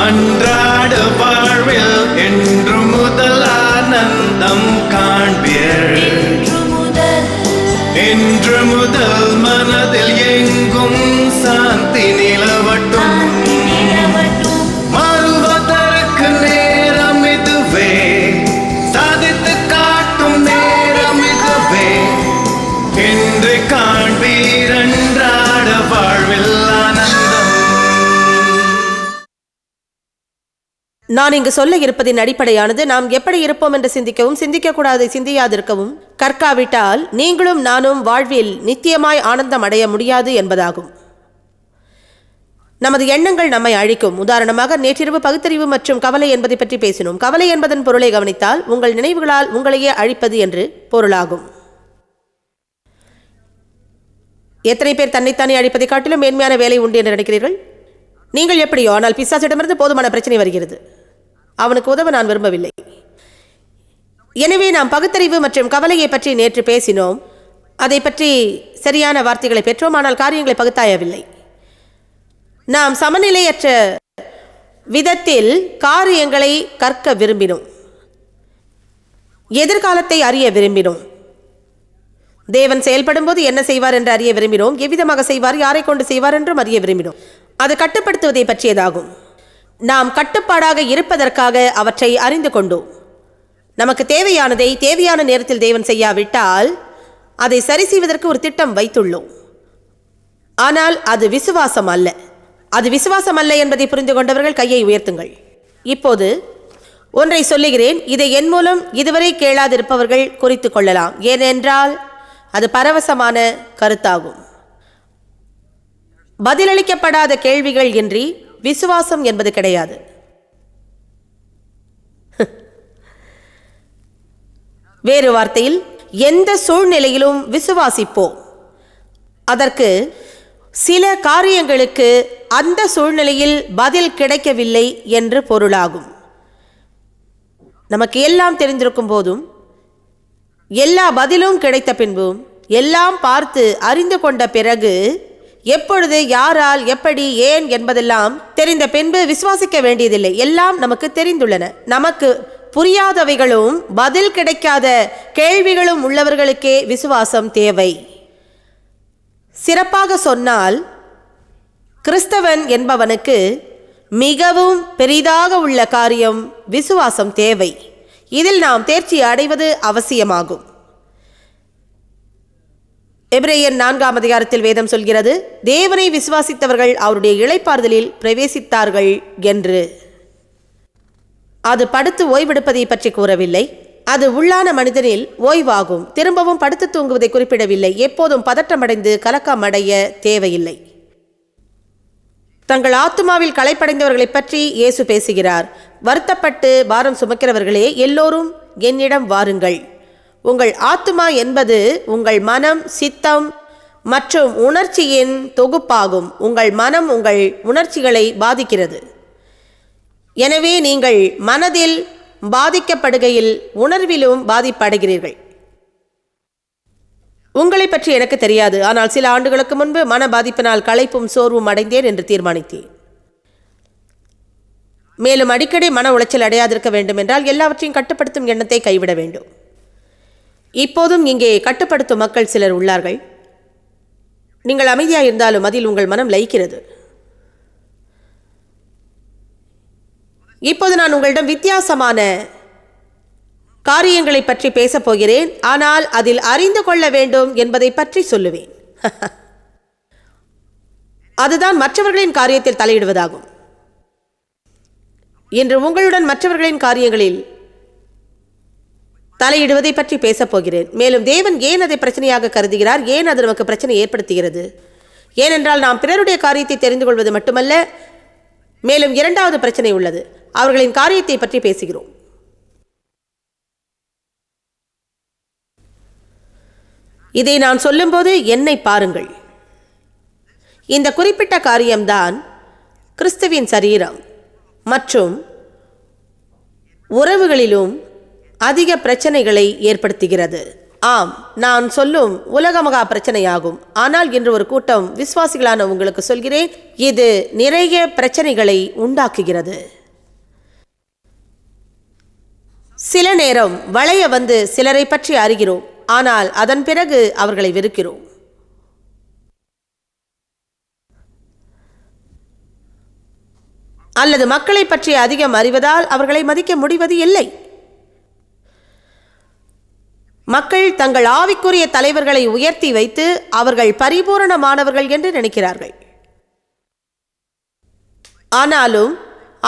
அன்றாட வாழ்வில் என்று முதல் ஆனந்தம் காண்பீர். என்று முதல் மனதில் எங்கும் சாந்தி நிலவ நான் இங்கு சொல்ல இருப்பதின் அடிப்படையானது நாம் எப்படி இருப்போம் என்று சிந்திக்கவும் சிந்திக்கக்கூடாது சிந்தியாதிருக்கவும். கற்காவிட்டால் நீங்களும் நானும் வாழ்வில் நித்தியமாய் ஆனந்தம் அடைய முடியாது என்பதாகும். நமது எண்ணங்கள் நம்மை அழிக்கும். உதாரணமாக நேற்றிரவு பகுத்தறிவு மற்றும் கவலை என்பதை பற்றி பேசினோம். கவலை என்பதன் பொருளை கவனித்தால் உங்கள் நினைவுகளால் உங்களையே அழிப்பது என்று பொருளாகும். எத்தனை பேர் தன்னைத்தானே அழிப்பதை காட்டிலும் மேன்மையான வேலை உண்டு என்று நினைக்கிறீர்கள்? நீங்கள் எப்படியோ ஆனால் பிசாசிடமிருந்து போதுமான பிரச்சனை வருகிறது. அவனுக்கு உதவ நான் விரும்பவில்லை. எனவே நாம் பகுத்தறிவு மற்றும் கவலையை பற்றி நேற்று பேசினோம். அதை பற்றி சரியான வார்த்தைகளை பெற்றோம் ஆனால் காரியங்களை பகுத்தாயவில்லை. நாம் சமநிலையற்ற விதத்தில் காரியங்களை கற்க விரும்பினோம். எதிர்காலத்தை அறிய விரும்பினோம். தேவன் செயல்படும் போது என்ன செய்வார் என்று அறிய விரும்பினோம். எவ்விதமாக செய்வார் யாரை கொண்டு செய்வார் என்றும் அறிய விரும்பினோம். அது கட்டுப்படுத்துவதை பற்றியதாகும். நாம் கட்டுப்பாடாக இருப்பதற்காக அவற்றை அறிந்து கொண்டோம் நமக்கு தேவையானதை தேவையான நேரத்தில் தேவன் செய்யாவிட்டால் அதை சரி செய்வதற்கு ஒரு திட்டம் வைத்துள்ளோம். ஆனால் அது விசுவாசம் அல்ல. அது விசுவாசம் அல்ல என்பதை புரிந்து கொண்டவர்கள் கையை உயர்த்துங்கள். இப்போது ஒன்றை சொல்லுகிறேன். இதை என் மூலம் இதுவரை கேளாதிருப்பவர்கள் குறித்து கொள்ளலாம். ஏனென்றால் அது பரவசமான கருத்தாகும். பதிலளிக்கப்படாத கேள்விகள் இன்றி விசுவாசம் என்பது கிடையாது. வேறு வார்த்தையில் எந்த சூழ்நிலையிலும் விசுவாசிப்போம். அதற்கு சில காரியங்களுக்கு அந்த சூழ்நிலையில் பதில் கிடைக்கவில்லை என்று பொருளாகும். நமக்கு எல்லாம் தெரிந்திருக்கும் போதும் எல்லா பதிலும் கிடைத்த பின்பும் எல்லாம் பார்த்து அறிந்து கொண்ட பிறகு எப்பொழுது யாரால் எப்படி ஏன் என்பதெல்லாம் தெரிந்த பின்பு விசுவாசிக்க வேண்டியதில்லை. எல்லாம் நமக்கு தெரிந்துள்ளன. நமக்கு புரியாதவைகளும் பதில் கிடைக்காத கேள்விகளும் உள்ளவர்களுக்கே விசுவாசம் தேவை. சிறப்பாக சொன்னால் கிறிஸ்தவன் என்பவனுக்கு மிகவும் பெரிதாக உள்ள காரியம் விசுவாசம் தேவை. இதில் நாம் தேர்ச்சி அடைவது அவசியமாகும். எபிரேயர் நான்காம் அதிகாரத்தில் வேதம் சொல்கிறது தேவனை விசுவாசித்தவர்கள் அவருடைய இளைப்பாறுதலில் பிரவேசித்தார்கள் என்று. அது படுத்து ஓய்வெடுப்பதை பற்றி கூறவில்லை. அது உள்ளான மனிதனில் ஓய்வாகும். திரும்பவும் படுத்து தூங்குவதை குறிப்பிடவில்லை. எப்போதும் பதற்றமடைந்து கலக்கமடைய தேவையில்லை. தங்கள் ஆத்துமாவில் களைப்படைந்தவர்களைப் பற்றி இயேசு பேசுகிறார். வருத்தப்பட்டு பாரம் சுமக்கிறவர்களே எல்லோரும் என்னிடம் வாருங்கள். உங்கள் ஆத்துமா என்பது உங்கள் மனம் சித்தம் மற்றும் உணர்ச்சியின் தொகுப்பாகும். உங்கள் மனம் உங்கள் உணர்ச்சிகளை பாதிக்கிறது. எனவே நீங்கள் மனதில் பாதிக்கப்படுகையில் உணர்விலும் பாதிப்படைகிறீர்கள். உங்களை பற்றி எனக்கு தெரியாது. ஆனால் சில ஆண்டுகளுக்கு முன்பு மன பாதிப்பினால் களைப்பும் சோர்வும் அடைந்தேன் என்று தீர்மானித்தேன். மேலும் அடிக்கடி மன உளைச்சல் அடையாதிருக்க வேண்டும் என்றால் எல்லாவற்றையும் கட்டுப்படுத்தும் எண்ணத்தை கைவிட வேண்டும். இப்போதும் இங்கே கட்டுப்படுத்தும் மக்கள் சிலர் உள்ளார்கள். நீங்கள் அமைதியாக இருந்தாலும் அதில் உங்கள் மனம் லயிக்கிறது. இப்போது நான் உங்களிடம் வித்தியாசமான காரியங்களை பற்றி பேசப் போகிறேன். ஆனால் அதில் அறிந்து கொள்ள வேண்டும் என்பதை பற்றி சொல்லுவேன். அதுதான் மற்றவர்களின் காரியத்தில் தலையிடுவதாகும். இன்று உங்களுடன் மற்றவர்களின் காரியங்களில் தலையிடுவதை பற்றி பேசப் போகிறேன் மேலும் தேவன் ஏன் அதை பிரச்சனையாக கருதுகிறார்? ஏன் அது நமக்கு பிரச்சனை ஏற்படுத்துகிறது? ஏனென்றால் நாம் பிறருடைய காரியத்தை தெரிந்து கொள்வது மட்டுமல்ல மேலும் இரண்டாவது பிரச்சனை உள்ளது. அவர்களின் காரியத்தை பற்றி பேசுகிறோம். இதை நான் சொல்லும்போது என்னை பாருங்கள். இந்த குறிப்பிட்ட காரியம்தான் கிறிஸ்துவின் சரீரம். மற்றும் உறவுகளிலும் அதிக பிரச்சனைகளை ஏற்படுத்துகிறது. ஆம் நான் சொல்லும் உலகமகா பிரச்சனையாகும். ஆனால் இன்று ஒரு கூட்டம் விசுவாசிகளான உங்களுக்கு சொல்கிறேன் இது நிறைய பிரச்சனைகளை உண்டாக்குகிறது. சில நேரம் வளைய வந்து சிலரை பற்றி அறிகிறோம் ஆனால் அதன் பிறகு அவர்களை வெறுக்கிறோம். அல்லது மக்களை பற்றி அதிகம் அறிவதால் அவர்களை மதிக்க முடிவது இல்லை. மக்கள் தங்கள் ஆவிக்குரிய தலைவர்களை உயர்த்தி வைத்து அவர்கள் பரிபூரணமானவர்கள் என்று நினைக்கிறார்கள். ஆனாலும்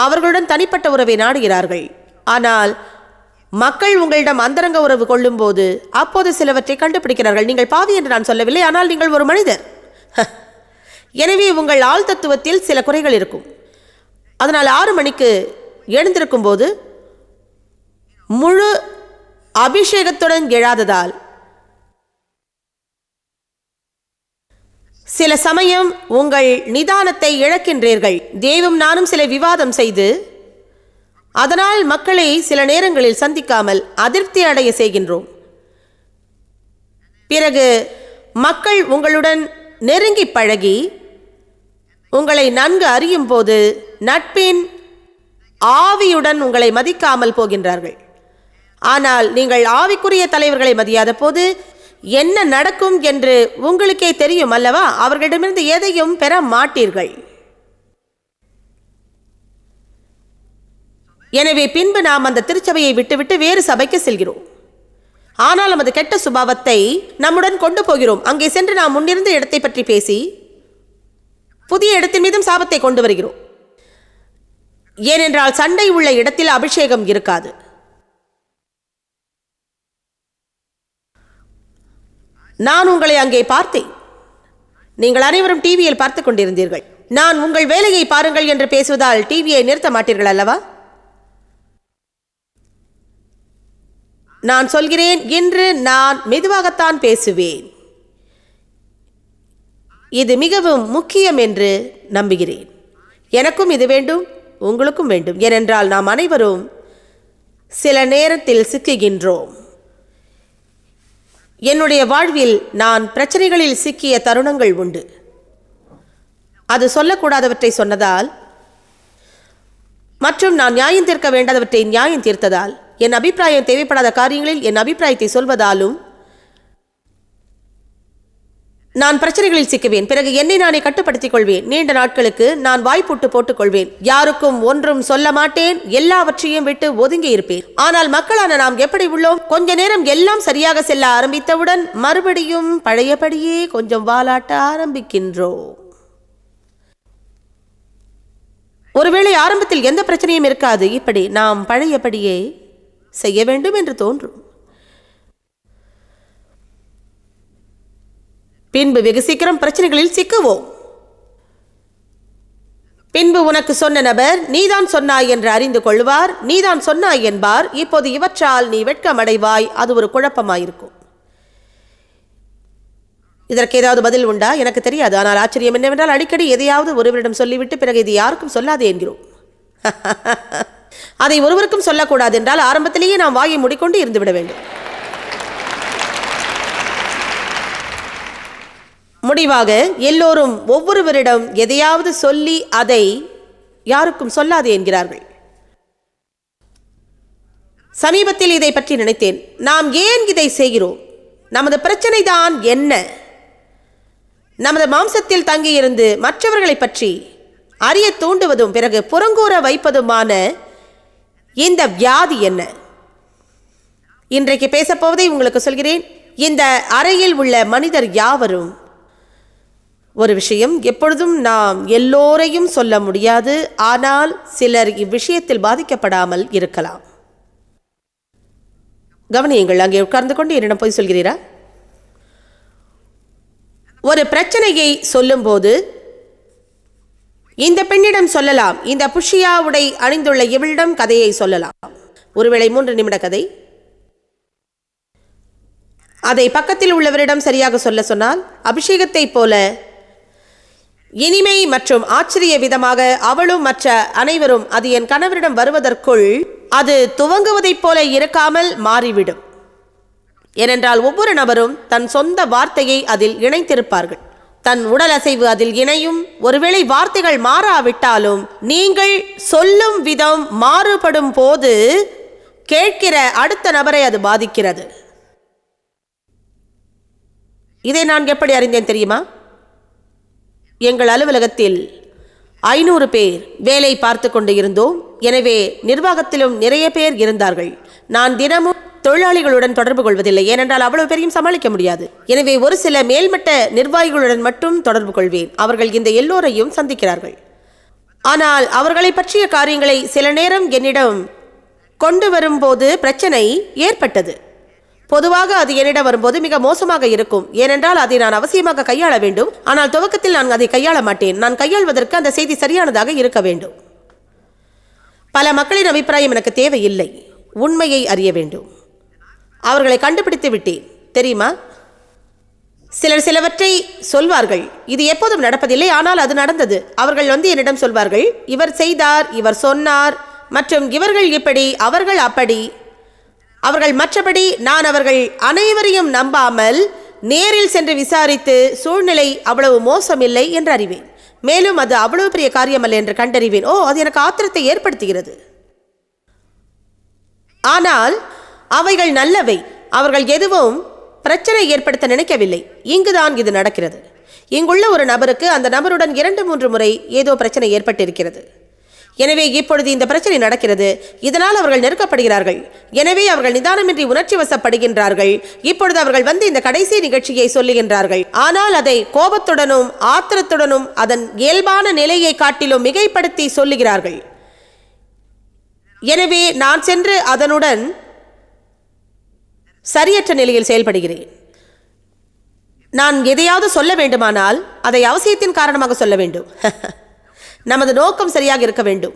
அவர்களுடன் தனிப்பட்ட உறவை நாடுகிறார்கள். ஆனால் மக்கள் உங்களிடம் அந்தரங்க உறவு கொள்ளும்போது அப்போது சிலவற்றை கண்டுபிடிக்கிறார்கள். நீங்கள் பாவி என்று நான் சொல்லவில்லை. ஆனால் நீங்கள் ஒரு மனிதர். எனவே உங்கள் ஆள் தத்துவத்தில் சில குறைகள் இருக்கும். அதனால் ஆறு மணிக்கு எழுந்திருக்கும் போது முழு அபிஷேகத்துடன் எழாததால். சில சமயம் உங்கள் நிதானத்தை இழக்கின்றீர்கள். தேவும் நானும் சில விவாதம் செய்து அதனால் மக்களை சில நேரங்களில் சந்திக்காமல் அதிருப்தி அடைய செய்கின்றோம். பிறகு மக்கள் உங்களுடன் நெருங்கி பழகி உங்களை நன்கு அறியும் போது நட்பின் ஆவியுடன் உங்களை மதிக்காமல் போகின்றார்கள். ஆனால் நீங்கள் ஆவிக்குரிய தலைவர்களை மதியாத போது என்ன நடக்கும் என்று உங்களுக்கே தெரியும் அல்லவா? அவர்களிடமிருந்து எதையும் பெற மாட்டீர்கள். எனவே பின்பு நாம் அந்த திருச்சபையை விட்டுவிட்டு வேறு சபைக்கு செல்கிறோம். ஆனால் நமது கெட்ட சுபாவத்தை நம்முடன் கொண்டு போகிறோம். அங்கே சென்று நாம் முன்னிருந்த இடத்தை பற்றி பேசி புதிய இடத்தின் மீதும் சாபத்தை கொண்டு வருகிறோம். ஏனென்றால் சண்டை உள்ள இடத்தில் அபிஷேகம் இருக்காது. நான் உங்களை அங்கே பார்த்தேன். நீங்கள் அனைவரும் டிவியில் பார்த்து கொண்டிருந்தீர்கள். நான் உங்கள் வேலையை பாருங்கள் என்று பேசுவதால் டிவியை நிறுத்த மாட்டீர்கள் அல்லவா? நான் சொல்கிறேன் இன்று நான் மெதுவாகத்தான் பேசுவேன். இது மிகவும் முக்கியம் என்று நம்புகிறேன். எனக்கும் இது வேண்டும் உங்களுக்கும் வேண்டும். ஏனென்றால் நாம் அனைவரும் சில நேரத்தில் சிக்குகின்றோம். என்னுடைய வாழ்வில் நான் பிரச்சனைகளில் சிக்கிய தருணங்கள் உண்டு. அது சொல்லக்கூடாதவற்றை சொன்னதால் மற்றும் நான் நியாயம் தீர்க்க வேண்டாதவற்றை நியாயம் தீர்த்ததால் என் அபிப்பிராயம் தேவைப்படாத காரியங்களில் என் அபிப்பிராயத்தை சொல்வதாலும் நான் பிரச்சனைகளில் சிக்குவேன். பிறகு என்னை நானே கட்டுப்படுத்திக் கொள்வேன் நீண்ட நாட்களுக்கு நான் வாய்ப்புட்டு போட்டுக் கொள்வேன் யாருக்கும் ஒன்றும் சொல்ல மாட்டேன். எல்லாவற்றையும் விட்டு ஒதுங்கி இருப்பேன். ஆனால் மக்களான நாம் எப்படி உள்ளோம்? கொஞ்ச நேரம் எல்லாம் சரியாக செல்ல ஆரம்பித்தவுடன் மறுபடியும் பழையபடியே கொஞ்சம் வாலாட்ட ஆரம்பிக்கின்றோம். ஒருவேளை ஆரம்பத்தில் எந்த பிரச்சனையும் இருக்காது. இப்படி நாம் பழையபடியே செய்ய வேண்டும் என்று தோன்றும். பின்பு வெகு சீக்கிரம் பிரச்சனைகளில் சிக்குவோம். பின்பு உனக்கு சொன்ன நபர் நீதான் சொன்னாய் என்று அறிந்து கொள்வார். நீதான் சொன்னாய் என்பார். இப்போது இவற்றால் நீ வெட்கமடைவாய். அது ஒரு குழப்பமாயிருக்கும். இதற்கு ஏதாவது பதில் உண்டா? எனக்கு தெரியாது. ஆனால் ஆச்சரியம் என்னவென்றால் அடிக்கடி எதையாவது ஒருவரிடம் சொல்லிவிட்டு பிறகு இது யாருக்கும் சொல்லாது என்கிறோம். அதை ஒருவருக்கும் சொல்லக்கூடாது என்றால் ஆரம்பத்திலேயே நாம் வாயை மூடிக்கொண்டு இருந்துவிட வேண்டும். முடிவாக எல்லோரும் ஒவ்வொருவரிடம் எதையாவது சொல்லி அதை யாருக்கும் சொல்லாது என்கிறார்கள். சமீபத்தில் இதை பற்றி நினைத்தேன். நாம் ஏன் இதை செய்கிறோம்? நமது பிரச்சனை தான் என்ன? நமது மாம்சத்தில் தங்கியிருந்து மற்றவர்களை பற்றி அறிய தூண்டுவதும் பிறகு புறங்கூற வைப்பதுமான இந்த வியாதி என்ன? இன்றைக்கு பேசப்போவதை உங்களுக்கு சொல்கிறேன். இந்த அறையில் உள்ள மனிதர் யாவரும் ஒரு விஷயம். எப்பொழுதும் நாம் எல்லோரையும் சொல்ல முடியாது. ஆனால் சிலர் இவ்விஷயத்தில் பாதிக்கப்படாமல் இருக்கலாம். கவனியுங்கள் அங்கே உட்கார்ந்து கொண்டு என்னிடம் போய் சொல்கிறீரா? ஒரு பிரச்சனையை சொல்லும்போது இந்த பெண்ணிடம் சொல்லலாம். இந்த புஷியா உடை அணிந்துள்ள இவளிடம் கதையை சொல்லலாம். ஒருவேளை மூன்று நிமிட கதை. அதை பக்கத்தில் உள்ளவரிடம் சரியாக சொல்ல சொன்னால் அபிஷேகத்தைப் போல இனிமை மற்றும் ஆச்சரிய விதமாக அவளும் மற்ற அனைவரும் அது என் கணவரிடம் வருவதற்குள் அது துவங்குவதைப் போல இருக்காமல் மாறிவிடும். ஏனென்றால் ஒவ்வொரு நபரும் தன் சொந்த வார்த்தையை அதில் இணைத்திருப்பார்கள். தன் உடல் அசைவு அதில் இணையும். ஒருவேளை வார்த்தைகள் மாறாவிட்டாலும் நீங்கள் சொல்லும் விதம் மாறுபடும் போது கேட்கிற அடுத்த நபரை அது பாதிக்கிறது. இதை நான் எப்படி அறிந்தேன் தெரியுமா? எங்கள் அலுவலகத்தில் ஐநூறு பேர் வேலை பார்த்து கொண்டு இருந்தோம். எனவே நிர்வாகத்திலும் நிறைய பேர் இருந்தார்கள். நான் தினமும் தொழிலாளிகளுடன் தொடர்பு கொள்வதில்லை. ஏனென்றால் அவ்வளவு பேரையும் சமாளிக்க முடியாது. எனவே ஒரு சில மேல்மட்ட நிர்வாகிகளுடன் மட்டும் தொடர்பு கொள்வேன். அவர்கள் இந்த எல்லோரையும் சந்திக்கிறார்கள். ஆனால் அவர்களை பற்றிய காரியங்களை சில நேரம் என்னிடம் கொண்டு வரும்போது பிரச்சனை ஏற்பட்டது. பொதுவாக அது என்னிடம் வரும்போது மிக மோசமாக இருக்கும். ஏனென்றால் அதை நான் அவசியமாக கையாள வேண்டும். ஆனால் துவக்கத்தில் நான் அதை கையாள மாட்டேன். நான் கையாள்வதற்கு அந்த செய்தி சரியானதாக இருக்க வேண்டும். பல மக்களின் அபிப்பிராயம் எனக்கு தேவையில்லை. உண்மையை அறிய வேண்டும். அவர்களை கண்டுபிடித்து விட்டேன். தெரியுமா? சிலர் சிலவற்றை சொல்வார்கள். இது எப்போதும் நடப்பதில்லை. ஆனால் அது நடந்தது. அவர்கள் வந்து என்னிடம் சொல்வார்கள். இவர் செய்தார் இவர் சொன்னார். மற்றும் இவர்கள் இப்படி அவர்கள் அப்படி அவர்கள் மற்றபடி நான் அவர்கள் அனைவரையும் நம்பாமல் நேரில் சென்று விசாரித்து சூழ்நிலை அவ்வளவு மோசமில்லை என்று அறிவேன். மேலும் அது அவ்வளவு பெரிய காரியமல்ல என்று கண்டறிவேன். ஓ அது எனக்கு ஆத்திரத்தை ஏற்படுத்துகிறது. ஆனால் அவைகள் நல்லவை. அவர்கள் எதுவும் பிரச்சனை ஏற்படுத்த நினைக்கவில்லை. இங்குதான் இது நடக்கிறது. இங்குள்ள ஒரு நபருக்கு அந்த நபருடன் இரண்டு மூன்று முறை ஏதோ பிரச்சனை ஏற்பட்டிருக்கிறது. எனவே இப்பொழுது இந்த பிரச்சனை நடக்கிறது. இதனால் அவர்கள் நெருக்கப்படுகிறார்கள். எனவே அவர்கள் நிதானமின்றி உணர்ச்சி வசப்படுகின்றார்கள். இப்பொழுது அவர்கள் வந்து இந்த கடைசி நிகழ்ச்சியை சொல்லுகின்றார்கள். ஆனால் அதை கோபத்துடனும் ஆத்திரத்துடனும் அதன் இயல்பான நிலையை காட்டிலும் மிகைப்படுத்தி சொல்லுகிறார்கள். எனவே நான் சென்று அதனுடன் சரியற்ற நிலையில் செயல்படுகிறேன். நான் எதையாவது சொல்ல வேண்டுமானால் அதை அவசியத்தின் காரணமாக சொல்ல வேண்டும். நமது நோக்கம் சரியாக இருக்க வேண்டும்.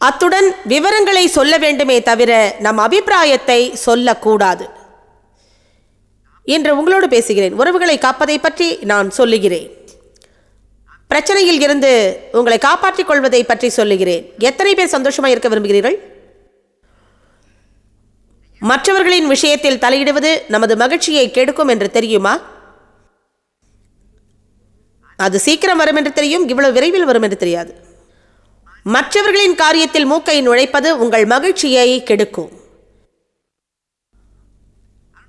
அத்துடன் விவரங்களை சொல்ல வேண்டுமே தவிர நம் அபிப்பிராயத்தை சொல்லக்கூடாது. இன்று உங்களோடு பேசுகிறேன். உறவுகளை காப்பதை பற்றி நான் சொல்லுகிறேன். பிரச்சனையில் இருந்து உங்களை காப்பாற்றிக் கொள்வதை பற்றி சொல்லுகிறேன். எத்தனை பேர் சந்தோஷமாக இருக்க விரும்புகிறீர்கள்? மற்றவர்களின் விஷயத்தில் தலையிடுவது நமது மகிழ்ச்சியை கெடுக்கும் என்று தெரியுமா? அது சீக்கிரம் வரும் என்று தெரியும் இவ்வளவு விரைவில் வரும் என்று தெரியாது. மற்றவர்களின் காரியத்தில் மூக்கை நுழைப்பது உங்கள் மகிழ்ச்சியை கெடுக்கும்.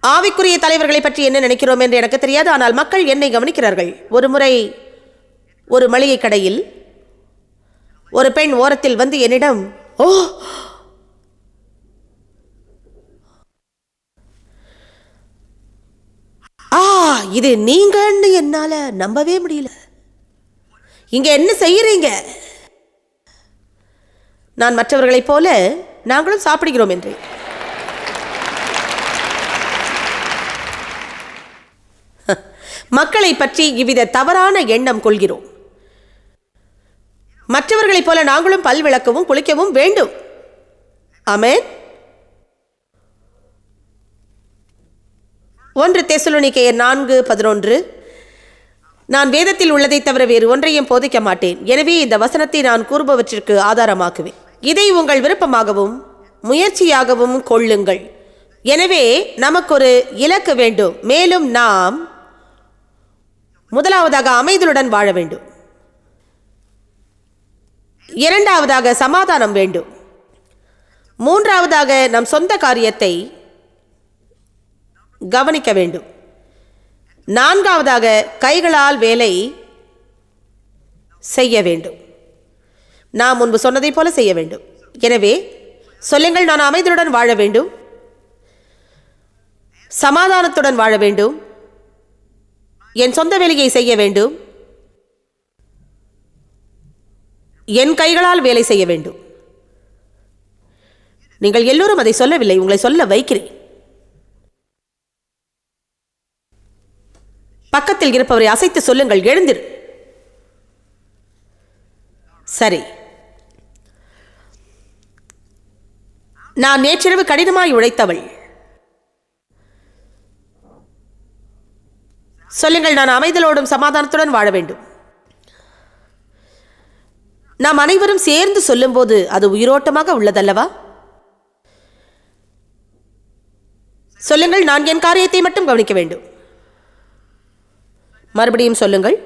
ஆவிக்குரிய தலைவர்களை பற்றி என்ன நினைக்கிறோம் என்று எனக்கு தெரியாது ஆனால் மக்கள் என்னை கவனிக்கிறார்கள். ஒரு முறை ஒரு மளிகை கடையில் ஒரு பெண் ஓரத்தில் வந்து என்னிடம் ஓ! ஆ இது நீங்கன்னு என்னால நம்பவே முடியல. இங்கே என்ன செய்கிறீங்க நான் மற்றவர்களைப் போல நாங்களும் சாப்பிடுகிறோம் என்று. மக்களை பற்றி இவ்வித தவறான எண்ணம் கொள்கிறோம். மற்றவர்களைப் போல நாங்களும் பல் விளக்கவும் குளிக்கவும் வேண்டும். அமேன் ஒன்று தெசலோனிக்கேயர் நான்கு பதினொன்று. நான் வேதத்தில் உள்ளதை தவிர வேறு ஒன்றையும் போதிக்க மாட்டேன். எனவே இந்த வசனத்தை நான் கூறுபவற்றிற்கு ஆதாரமாக்குவேன். இதை உங்கள் விருப்பமாகவும் முயற்சியாகவும் கொள்ளுங்கள். எனவே நமக்கொரு இலக்கு வேண்டும். மேலும் நாம் முதலாவதாக அமைதலுடன் வாழ வேண்டும். இரண்டாவதாக சமாதானம் வேண்டும். மூன்றாவதாக நம் சொந்த காரியத்தை கவனிக்க வேண்டும். நான்காவதாக கைகளால் வேலை செய்ய வேண்டும். நான் முன்பு சொன்னதைப் போல செய்ய வேண்டும். எனவே சொல்லுங்கள் நான் அமைதியுடன் வாழ வேண்டும். சமாதானத்துடன் வாழ வேண்டும். என் சொந்த வேலையை செய்ய வேண்டும். என் கைகளால் வேலை செய்ய வேண்டும். நீங்கள் எல்லோரும் அதை சொல்லவில்லை உங்களை சொல்ல வைக்கிறேன். பக்கத்தில் இருப்பவரை அசைத்து சொல்லுங்கள் எழுந்திரு. சரி. நான் நேற்றிரவு கடினமாய் உழைத்தவள். சொல்லுங்கள் நான் அமைதலோடும் சமாதானத்துடன் வாழ வேண்டும். நாம் அனைவரும் சேர்ந்து சொல்லும்போது அது உயிரோட்டமாக உள்ளதல்லவா? சொல்லுங்கள் நான் என் காரியத்தை மட்டும் கவனிக்க வேண்டும். மறுபடியும் சொல்லுங்கள்.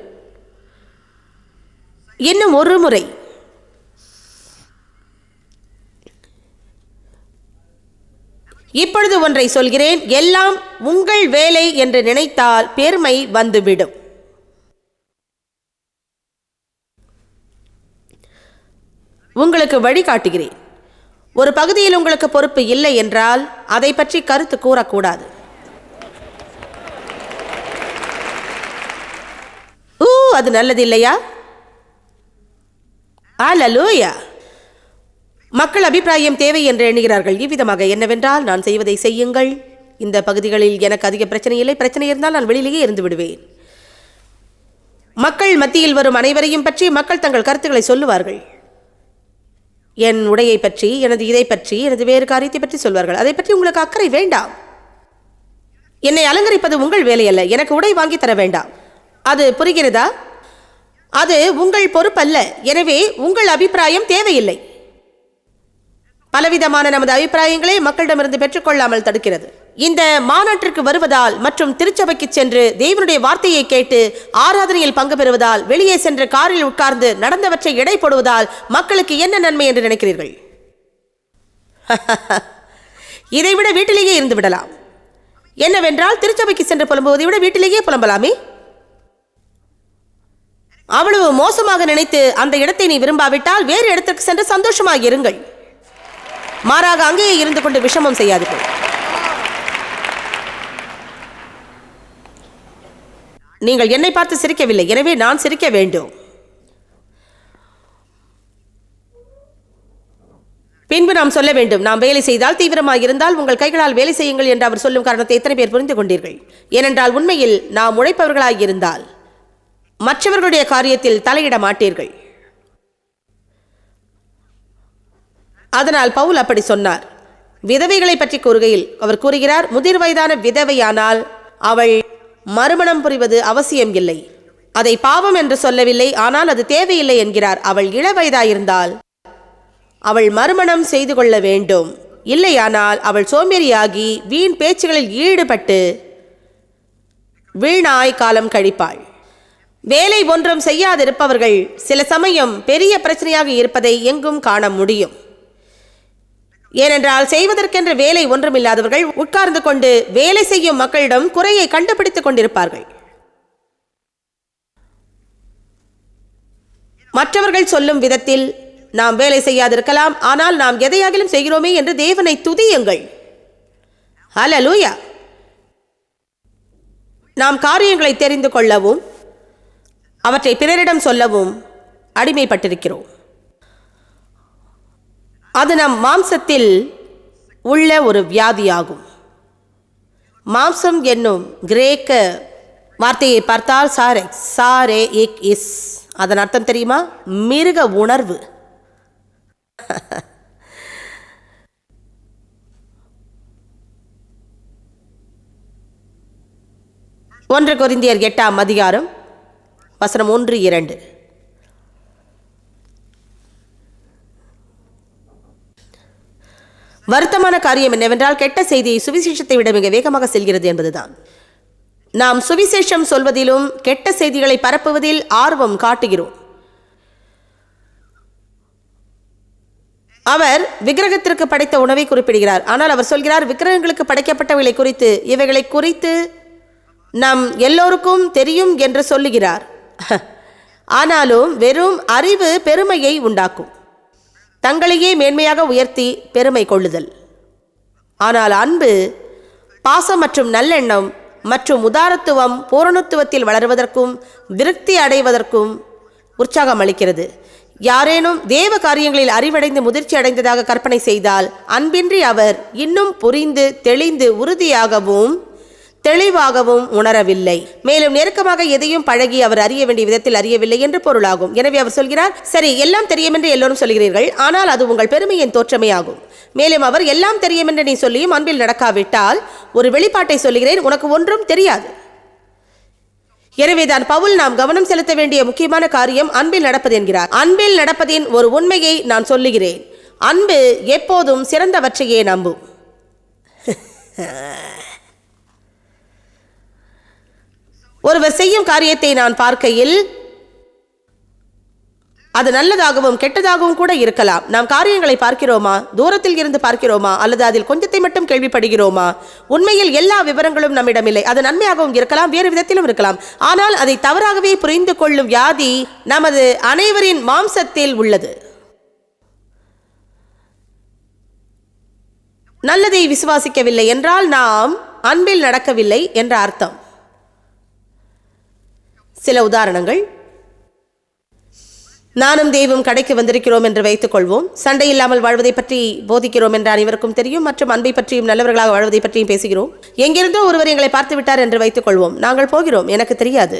இன்னும் ஒரு முறை. இப்பொழுது ஒன்றை சொல்கிறேன். எல்லாம் உங்கள் வேலை என்று நினைத்தால் பெருமை வந்துவிடும். உங்களுக்கு வழிகாட்டுகிறேன் ஒரு பகுதியில் உங்களுக்கு பொறுப்பு இல்லை என்றால் அதை பற்றி கருத்து கூறக்கூடாது. அது நல்லது இல்லையா மக்கள் அபிப்பிராயம் தேவை என்று எண்ணுகிறார்கள். இவ்விதமாக என்னவென்றால் நான் செய்வதை செய்யுங்கள். இந்த பகுதிகளில் எனக்கு அதிக பிரச்சனை இல்லை. பிரச்சனை இருந்தால் நான் வெளியிலேயே இருந்து விடுவேன். மக்கள் மத்தியில் வரும் அனைவரையும் பற்றி மக்கள் தங்கள் கருத்துக்களை சொல்லுவார்கள். என் உடையை பற்றி எனது இதை பற்றி எனது வேறு காரியத்தை பற்றி சொல்வார்கள். அதை பற்றி உங்களுக்கு அக்கறை வேண்டாம். என்னை அலங்கரிப்பது உங்கள் வேலையல்ல. எனக்கு உடை வாங்கி தர வேண்டாம். அது புரிகிறதா? அது உங்கள் பொறுப்பல்ல. எனவே உங்கள் அபிப்பிராயம் தேவையில்லை. பலவிதமான நமது அபிப்பிராயங்களை மக்களிடமிருந்து பெற்றுக்கொள்ளாமல் தடுக்கிறது. இந்த மாநாட்டிற்கு வருவதால் மற்றும் திருச்சபைக்கு சென்று தேவனுடைய வார்த்தையை கேட்டு ஆராதனையில் பங்கு பெறுவதால் வெளியே சென்று காரில் உட்கார்ந்து நடந்தவற்றை எடை போடுவதால் மக்களுக்கு என்ன நன்மை என்று நினைக்கிறீர்கள்? இதைவிட வீட்டிலேயே இருந்து விடலாம். என்னவென்றால் திருச்சபைக்கு சென்று புலம்புவதை விட வீட்டிலேயே புலம்பலாமே? அவ்வளவு மோசமாக நினைத்து அந்த இடத்தை நீ விரும்பாவிட்டால் வேறு இடத்திற்கு சென்று சந்தோஷமாக இருங்கள். மாறாக அங்கேயே இருந்து கொண்டு விஷமம் செய்யாதீர்கள். நீங்கள் என்னை பார்த்து சிரிக்கவில்லை. எனவே நான் சிரிக்க வேண்டும். பின்பு நாம் சொல்ல வேண்டும். நாம் வேலை செய்தால் தீவிரமாக இருந்தால் உங்கள் கைகளால் வேலை செய்யுங்கள் என்று அவர் சொல்லும் காரணத்தை எத்தனை பேர் புரிந்து கொண்டீர்கள்? ஏனென்றால் உண்மையில் நாம் உழைப்பவர்களாக இருந்தால். மற்றவர்களுடைய காரியத்தில் தலையிட மாட்டீர்கள். அதனால் பவுல் அப்படி சொன்னார். விதவைகளை பற்றி கூறுகையில் அவர் கூறுகிறார் முதிர் வயதான விதவையானால் அவள் மறுமணம் புரிவது அவசியம் இல்லை. அதை பாவம் என்று சொல்லவில்லை ஆனால் அது தேவையில்லை என்கிறார். அவள் இளவயதாயிருந்தால் அவள் மறுமணம் செய்து கொள்ள வேண்டும். இல்லையானால் அவள் சோம்பேறியாகி வீண் பேச்சுகளில் ஈடுபட்டு வீணாய் காலம் கழிப்பாள். வேலை ஒன்றும் செய்யாதிருப்பவர்கள் சில சமயம் பெரிய பிரச்சனையாக இருப்பதை எங்கும் காண முடியும். ஏனென்றால் செய்வதற்கென்ற வேலை ஒன்றுமில்லாதவர்கள் உட்கார்ந்து கொண்டு வேலை செய்யும் மக்களிடம் குறையை கண்டுபிடித்துக் கொண்டிருப்பார்கள். மற்றவர்கள் சொல்லும் விதத்தில் நாம் வேலை செய்யாதிருக்கலாம் ஆனால் நாம் எதையாகிலும் செய்கிறோமே என்று தேவனை துதியுங்கள். ஹalleluya. நாம் காரியங்களை தெரிந்து கொள்ளவும் அவற்றை பிறரிடம் சொல்லவும் அடிமைப்பட்டிருக்கிறோம். அது நம் மாம்சத்தில் உள்ள ஒரு வியாதியாகும். மாம்சம் என்னும் கிரேக்க வார்த்தையை பார்த்தால் சாரே சாரே இக் இஸ். அதன் அர்த்தம் தெரியுமா? மிருக உணர்வு. ஒன்று குறிந்தியர் எட்டாம் அதிகாரம் வசனம் ஒன்று இரண்டு. வருத்தமான காரியம் என்னவென்றால் கெட்ட செய்தி சுவிசேஷத்தை விட மிக வேகமாக செல்கிறது என்பதுதான். நாம் சுவிசேஷம் சொல்வதிலும் கெட்ட செய்திகளை பரப்புவதில் ஆர்வம் காட்டுகிறோம். அவர் விக்கிரகத்திற்கு படைத்த உணவை குறிப்பிடுகிறார். ஆனால் அவர் சொல்கிறார் விக்கிரகங்களுக்கு படைக்கப்பட்டவைகளை குறித்து இவைகளை குறித்து நம் எல்லோருக்கும் தெரியும் என்று சொல்லுகிறார். ஆனாலும் வெறும் அறிவு பெருமையை உண்டாக்கும். தங்களையே மேன்மையாக உயர்த்தி பெருமை கொள்ளுதல். ஆனால் அன்பு பாசம் மற்றும் நல்லெண்ணம் மற்றும் உதாரத்துவம் பூரணத்துவத்தில் வளருவதற்கும் விருத்தி அடைவதற்கும் உற்சாகம் அளிக்கிறது. யாரேனும் தேவ காரியங்களில் அறிவடைந்து முதிர்ச்சி அடைந்ததாக கற்பனை செய்தால் அன்பின்றி அவர் இன்னும் புரிந்து தெளிந்து உறுதியாகவும் தெளிவாகவும் உணரவில்லை. மேலும் நெருக்கமாக எதையும் பழகி அவர் அறிய வேண்டிய விதத்தில் அறியவில்லை என்று பொருளாகும். எனவே அவர் சொல்கிறார் சரி எல்லாம் தெரியும் என்று எல்லோரும் சொல்கிறீர்கள். ஆனால் அது உங்கள் பெருமையின் தோற்றமே ஆகும். மேலும் அவர் எல்லாம் தெரியும் என்று நீ சொல்லியும் அன்பில் நடக்காவிட்டால் ஒரு வெளிப்பாட்டை சொல்கிறேன் உனக்கு ஒன்றும் தெரியாது. எனவேதான் பவுல் நாம் கவனம் செலுத்த வேண்டிய முக்கியமான காரியம் அன்பில் நடப்பது என்கிறார். அன்பில் நடப்பதின் ஒரு உண்மையை நான் சொல்லுகிறேன். அன்பு எப்போதும் சிறந்தவற்றையே நம்பும். ஒருவர் செய்யும் காரியத்தை நான் பார்க்கையில் அது நல்லதாகவும் கெட்டதாகவும் கூட இருக்கலாம். நாம் காரியங்களை பார்க்கிறோமா? தூரத்தில் இருந்து பார்க்கிறோமா? அல்லது அதில் கொஞ்சத்தை மட்டும் கேள்விப்படுகிறோமா? உண்மையில் எல்லா விவரங்களும் நம்மிடம் இல்லை. அது நன்மையாகவும் இருக்கலாம் வேறு விதத்திலும் இருக்கலாம். ஆனால் அதை தவறாகவே புரிந்து கொள்ளும் வியாதி நமது அனைவரின் மாம்சத்தில் உள்ளது. நல்லதை விசுவாசிக்கவில்லை என்றால் நாம் அன்பில் நடக்கவில்லை என்ற அர்த்தம். சில உதாரணங்கள். நானும் தெய்வம் கடைக்கு வந்திருக்கிறோம் என்று வைத்துக் கொள்வோம். சண்டை இல்லாமல் வாழ்வதை பற்றி போதிக்கிறோம் என்று அனைவருக்கும் தெரியும். மற்றும் அன்பை பற்றியும் நல்லவர்களாக வாழ்வதை பற்றியும் பேசுகிறோம். எங்கிருந்தோ ஒருவர் எங்களை பார்த்து விட்டார் என்று வைத்துக் கொள்வோம். நாங்கள் போகிறோம். எனக்கு தெரியாது.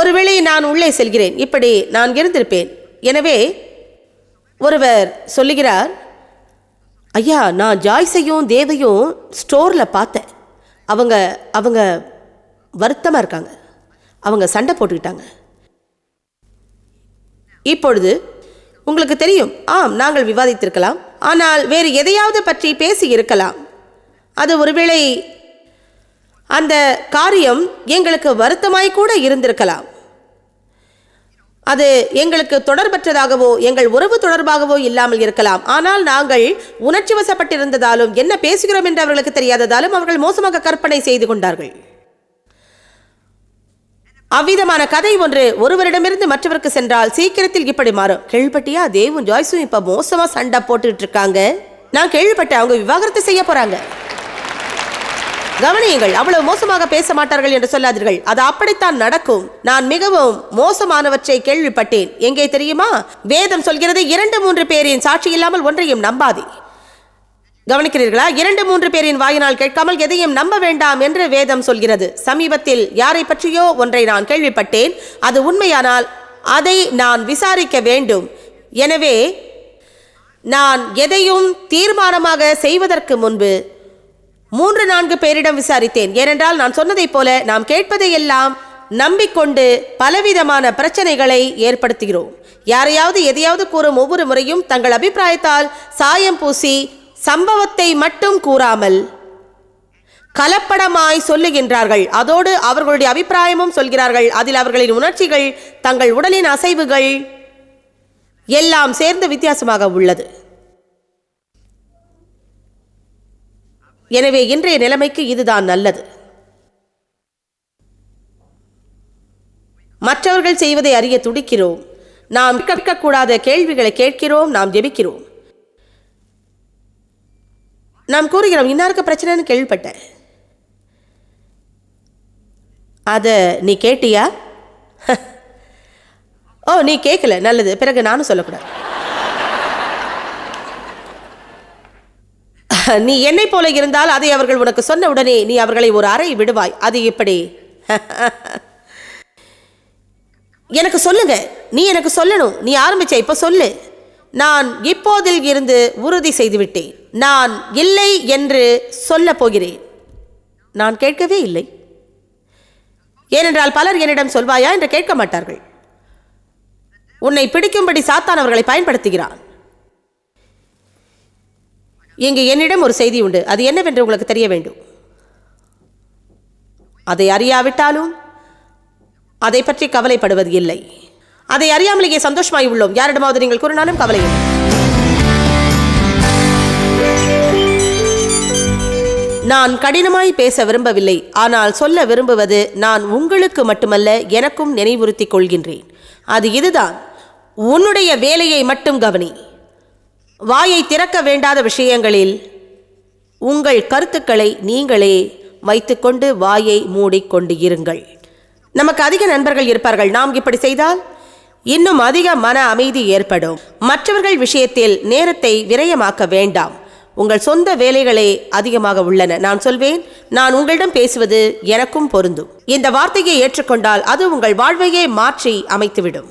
ஒருவேளை நான் உள்ளே செல்கிறேன். இப்படி நான் இருந்திருப்பேன். எனவே ஒருவர் சொல்லுகிறார் ஐயா நான் ஜாய்ஸையும் தேவையும் ஸ்டோரில் பார்த்தேன். அவங்க அவங்க வருத்தமாக இருக்காங்க. அவங்க சண்டை போட்டுக்கிட்டாங்க. இப்பொழுது உங்களுக்கு தெரியும் ஆம் நாங்கள் விவாதித்திருக்கலாம். ஆனால் வேறு எதையாவது பற்றி பேசி இருக்கலாம். அது ஒருவேளை அந்த காரியம் எங்களுக்கு வருத்தமாய் கூட இருந்திருக்கலாம். அது எங்களுக்கு தொடர்பற்றதாகவோ எங்கள் உறவு தொடர்பாகவோ இல்லாமல் இருக்கலாம். ஆனால் நாங்கள் உணர்ச்சி வசப்பட்டிருந்ததாலும் என்ன பேசுகிறோம் என்று அவர்களுக்கு தெரியாததாலும் அவர்கள் மோசமாக கற்பனை செய்து கொண்டார்கள். அவ்விதமான கதை ஒன்று ஒருவரிடமிருந்து மற்றவருக்கு சென்றால் சீக்கிரத்தில் இப்படி மாறும். கேள்விப்பட்டியா? தேவும் ஜாய்ஸும் இப்ப மோசமா சண்டை போட்டுட்டு இருக்காங்க. நான் கேள்விப்பட்டேன் அவங்க விவாகரத்து செய்ய போறாங்க. கவனியுங்கள் அவ்வளவு மோசமாக பேச மாட்டார்கள் என்று சொல்லாதீர்கள். அது அப்படித்தான் நடக்கும். நான் மிகவும் மோசமானவற்றை கேள்விப்பட்டேன். எங்கே தெரியுமா? வேதம் சொல்கிறது இரண்டு மூன்று பேரின் சாட்சி இல்லாமல் ஒன்றையும் நம்பாதே. கவனிக்கிறீர்களா? இரண்டு மூன்று பேரின் வாயினால் கேட்காமல் எதையும் நம்ப வேண்டாம் என்று வேதம் சொல்கிறது. சமீபத்தில் யாரை பற்றியோ ஒன்றை நான் கேள்விப்பட்டேன். அது உண்மையானால் அதை நான் விசாரிக்க வேண்டும். எனவே நான் எதையும் தீர்மானமாக செய்வதற்கு முன்பு மூன்று நான்கு பேரிடம் விசாரித்தேன். ஏனென்றால் நான் சொன்னதைப் போல நாம் கேட்பதையெல்லாம் நம்பிக்கொண்டு பலவிதமான பிரச்சனைகளை ஏற்படுத்துகிறோம். யாரையாவது எதையாவது கூறும் ஒவ்வொரு முறையும் தங்கள் அபிப்பிராயத்தால் சாயம் பூசி சம்பவத்தை மட்டும் கூறாமல் கலப்படமாய் சொல்லுகின்றார்கள். அதோடு அவர்களுடைய அபிப்பிராயமும் சொல்கிறார்கள். அதில் அவர்களின் உணர்ச்சிகள் தங்கள் உடலின் அசைவுகள் எல்லாம் சேர்ந்து வித்தியாசமாக உள்ளது. எனவே இன்றைய நிலைமைக்கு இதுதான் நல்லது. மற்றவர்கள் செய்வதை அறிய துடிக்கிறோம். நாம் கேட்கக்கூடாத கேள்விகளை கேட்கிறோம் நாம் ஜெபிக்கிறோம். நாம் கூறுகிறோம் இன்னாருக்கு பிரச்சனைன்னு கேள்விப்பட்டேன். அதை நீ கேட்டியா? ஓ நீ கேட்கல நல்லது. பிறகு நானும் சொல்லக்கூடாது. நீ என்னை போல இருந்தால் அதை அவர்கள் உனக்கு சொன்ன உடனே நீ அவர்களை ஒரு அறை விடுவாய். அது இப்படி எனக்கு சொல்லுங்க. நீ எனக்கு சொல்லணும். நீ ஆரம்பிச்ச இப்போ சொல்லு. நான் இப்போதில் இருந்து உறுதி செய்துவிட்டேன். நான் இல்லை என்று சொல்ல போகிறேன். நான் கேட்கவே இல்லை. ஏனென்றால் பலர் என்னிடம் சொல்வாயா என்று கேட்க மாட்டார்கள். உன்னை பிடிக்கும்படி சாத்தான் அவர்களை பயன்படுத்துகிறான். இங்கு என்னிடம் ஒரு செய்தி உண்டு. அது என்னவென்று உங்களுக்கு தெரிய வேண்டும். அதை அறியாவிட்டாலும் அதை பற்றி கவலைப்படுவது இல்லை. அதை அறியாமலேயே சந்தோஷமாய் உள்ளோம். யாரிடமாவது நீங்கள் கூறினாலும் கவலை நான் கடினமாய் பேச விரும்பவில்லை. ஆனால் சொல்ல விரும்புவது நான் உங்களுக்கு மட்டுமல்ல எனக்கும் நினைவுறுத்திக் கொள்கின்றேன். அது இதுதான். உன்னுடைய வேலையை மட்டும் கவனி. வாயை திறக்க வேண்டாத விஷயங்களில் உங்கள் கருத்துக்களை நீங்களே வைத்துக்கொண்டு வாயை மூடிக்கொண்டு இருங்கள். நமக்கு அதிக நண்பர்கள் இருப்பார்கள். நாம் இப்படி செய்தால் இன்னும் அதிக மன அமைதி ஏற்படும். மற்றவர்கள் விஷயத்தில் நேரத்தை விரயமாக்க வேண்டாம். உங்கள் சொந்த வேலைகளே அதிகமாக உள்ளன. நான் சொல்வேன் நான் உங்களிடம் பேசுவது எனக்கும் பொருந்தும். இந்த வார்த்தையை ஏற்றுக்கொண்டால் அது உங்கள் வாழ்வையே மாற்றி அமைத்துவிடும்.